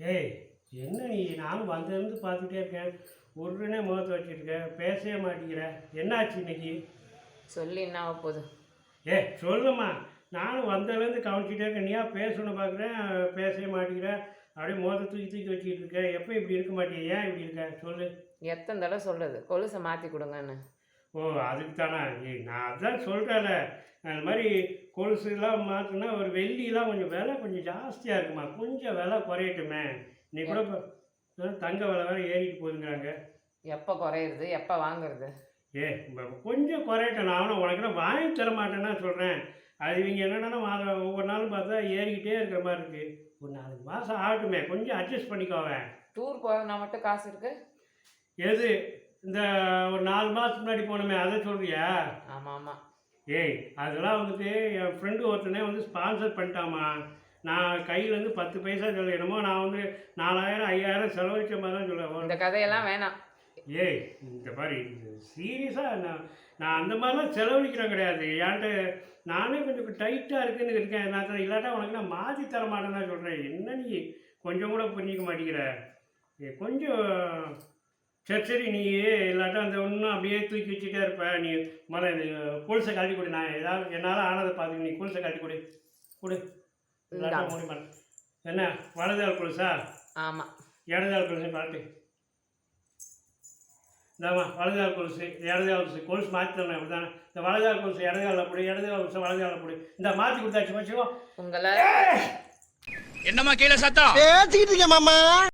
ஏய் என்ன நீ? நானும் வந்ததுலேருந்து பார்த்துட்டே இருக்கேன். உருனே முகத்தை வச்சுருக்க பேசவே மாட்டேங்கிற. என்னாச்சு இன்னைக்கு? சொல்லி என்ன ஆக போகுது? ஏ சொல்லுமா நானும் வந்ததுலேருந்து கவனிச்சிட்டே இருக்கேன். நீயா பேசணும்னு பார்க்குறேன். பேசவே மாட்டேங்கிற. அப்படியே முகத்தை தூக்கி தூக்கி வச்சுக்கிட்டு இருக்க. எப்போ இப்படி இருக்க மாட்டேன் ஏன் இப்படி இருக்க? சொல்லு. எத்தனை தடவை சொல்கிறது கொலுசை மாற்றி கொடுங்கன்னு. ஓ அதுக்கு தானா? நான் அதான் சொல்கிறேன்ல அந்த மாதிரி கொலுசுலாம் மாற்றினா ஒரு வெள்ளிலாம் கொஞ்சம் விலை கொஞ்சம் ஜாஸ்தியாக இருக்குமா? கொஞ்சம் விலை குறையட்டுமே. நீ கூட தங்க விலை வேறு ஏறிட்டு போகுதுங்கிறாங்க. எப்போ குறையிறது? எப்போ வாங்குறது? ஏ கொஞ்சம் குறையட்டும். நான் அவனை உனக்கு வாங்கி தர மாட்டேன்னா சொல்கிறேன் அது இவங்க என்னென்னா ஒவ்வொரு நாளும் பார்த்தா ஏறிக்கிட்டே இருக்கிற மாதிரி இருக்குது ஒரு நாலு மாதம் ஆகட்டுமே. கொஞ்சம் அட்ஜஸ்ட் பண்ணிக்கோவேன் டூர் போகிறதுனா மட்டும் காசு இருக்கு? எது? இந்த ஒரு நாலு மாதத்துக்கு முன்னாடி போனோமே அதை சொல்கிறியா ஆமாம் ஆமாம் ஏய் அதெல்லாம் வந்துட்டு என் ஃப்ரெண்டு ஒருத்தனே வந்து ஸ்பான்சர் பண்ணிட்டாமா நான் கையிலேருந்து பத்து பைசா சொல்ல என்னமோ நான் வந்து நாலாயிரம் ஐயாயிரம் செலவழிச்ச மாதிரி தான் சொல்லுவேன். இந்த கதையெல்லாம் வேணாம். ஏய் இந்த மாதிரி சீரியஸாக நான் நான் அந்த மாதிரிலாம் செலவழிக்கிறேன் கிடையாது. என்கிட்ட நானே கொஞ்சம் டைட்டாக இருக்குன்னு இருக்கேன். நான் இல்லாட்டா உனக்கு நான் மாற்றி தர மாட்டேன்னு சொல்கிறேன் என்ன நீ? கொஞ்சம் கூட புரிஞ்சிக்க மாட்டேங்கிற. ஏ, கொஞ்சம் சரி சரி நீ இல்லாட்டா அந்த ஒன்றும் அப்படியே தூக்கி வச்சுட்டே இருப்ப. நீ முதல்ல இந்த கொலுசை கழட்டி கொடு. நான் ஏதாவது என்னால் ஆனதை பார்த்து நீ கொலுசை கழட்டி கொடு. கொடு. என்ன வலதால் கொலுசா ஆமாம் இடதால் கொலுசு பார்த்து இந்தாம்மா வலதால் கொலுசு இடதால் கொலுசு கொலுசு மாற்றி தரணும் அப்படி தானே இந்த வலதால் கொலுசு இடதால் அப்படி இடதால் கொலுசு வலதால் அப்படி இந்த மாற்றி கொடுத்தாச்சு வச்சுக்கோ உங்களை என்னம்மா கீழே சத்தம்? பேசிக்கிட்டு இருக்கேன் மாமா.